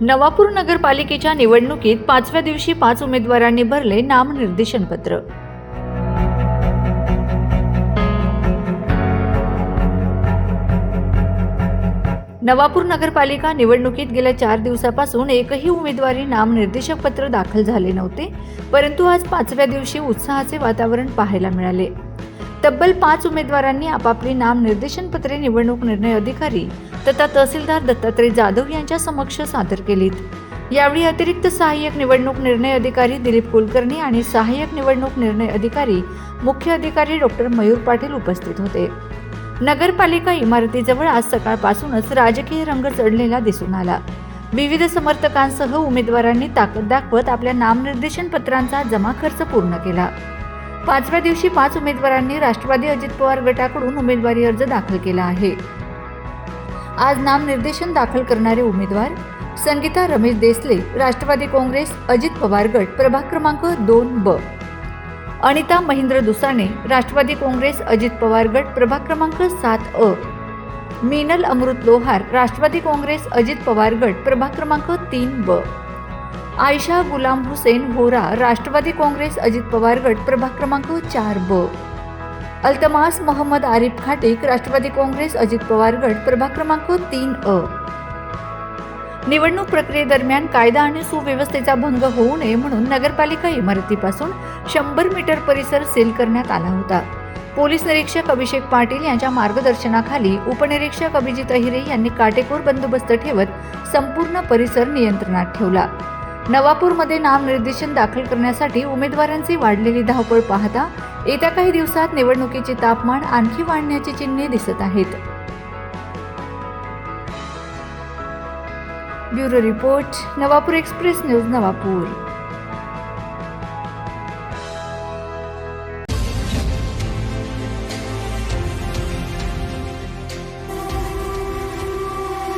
नवापूर नगरपालिकेच्या निवडणुकीत पाचव्या दिवशी पाच उमेदवारांनी भरले नामनिर्देशन पत्र नवापूर नगरपालिका निवडणुकीत गेल्या चार दिवसापासून एकही उमेदवारी नामनिर्देशक पत्र दाखल झाले नव्हते परंतु आज पाचव्या दिवशी उत्साहाचे वातावरण पाहायला मिळाले. तब्बल पाच उमेदवारांनी आपापली नामनिर्देशन पत्रे निवडणूक निर्णय अधिकारी तथा तहसीलदार दत्तात्रय जाधव यांच्या समक्ष सादर केलीत. यावेळी अतिरिक्त सहाय्यक निवडणूक निर्णय अधिकारी दिलीप कुलकर्णी आणि सहाय्यक निवडणूक निर्णय अधिकारी मुख्य अधिकारी डॉक्टर मयूर पाटील उपस्थित होते. नगरपालिका इमारतीजवळ आज सकाळपासूनच राजकीय रंग चढलेला दिसून आला. विविध समर्थकांसह उमेदवारांनी ताकद दाखवत आपल्या नामनिर्देशन पत्रांचा जमा खर्च पूर्ण केला. पाचव्या दिवशी पाच उमेदवारांनी राष्ट्रवादी अजित पवार गटाकडून उमेदवारी अर्ज दाखल केला आहे. आज नामनिर्देशन दाखल करणारे उमेदवार संगीता रमेश देसले राष्ट्रवादी काँग्रेस अजित पवार गट प्रभाग क्रमांक दोन ब. अनिता महेंद्र दुसाने राष्ट्रवादी काँग्रेस अजित पवार गट प्रभाग क्रमांक सात अ. मीनल अमृत लोहार राष्ट्रवादी काँग्रेस अजित पवार गट प्रभाग क्रमांक तीन ब. आयशा गुलाम हुसेन होरा राष्ट्रवादी काँग्रेस अजित पवार गट प्रभाग क्रमांक चार ब. अल्तमास मोहम्मद आरिफ खाटिक राष्ट्रवादी काँग्रेस अजित पवार गट प्रभाग क्रमांक तीन अ. निवडणूक प्रक्रियेदरम्यान कायदा आणि सुव्यवस्थेचा भंग होऊ नये म्हणून नगरपालिका इमारतीपासून शंभर मीटर परिसर सील करण्यात आला होता. पोलीस निरीक्षक अभिषेक पाटील यांच्या मार्गदर्शनाखाली उपनिरीक्षक अभिजित अहिरे यांनी काटेकोर बंदोबस्त ठेवत संपूर्ण परिसर नियंत्रणात ठेवला. नवापूरमध्ये नामनिर्देशन दाखल करण्यासाठी उमेदवारांची वाढलेली धावपळ पाहता येत्या काही दिवसात निवडणुकीचे तापमान आणखी वाढण्याची चिन्हे दिसत आहेत. Bureau report Navapur express news Navapur.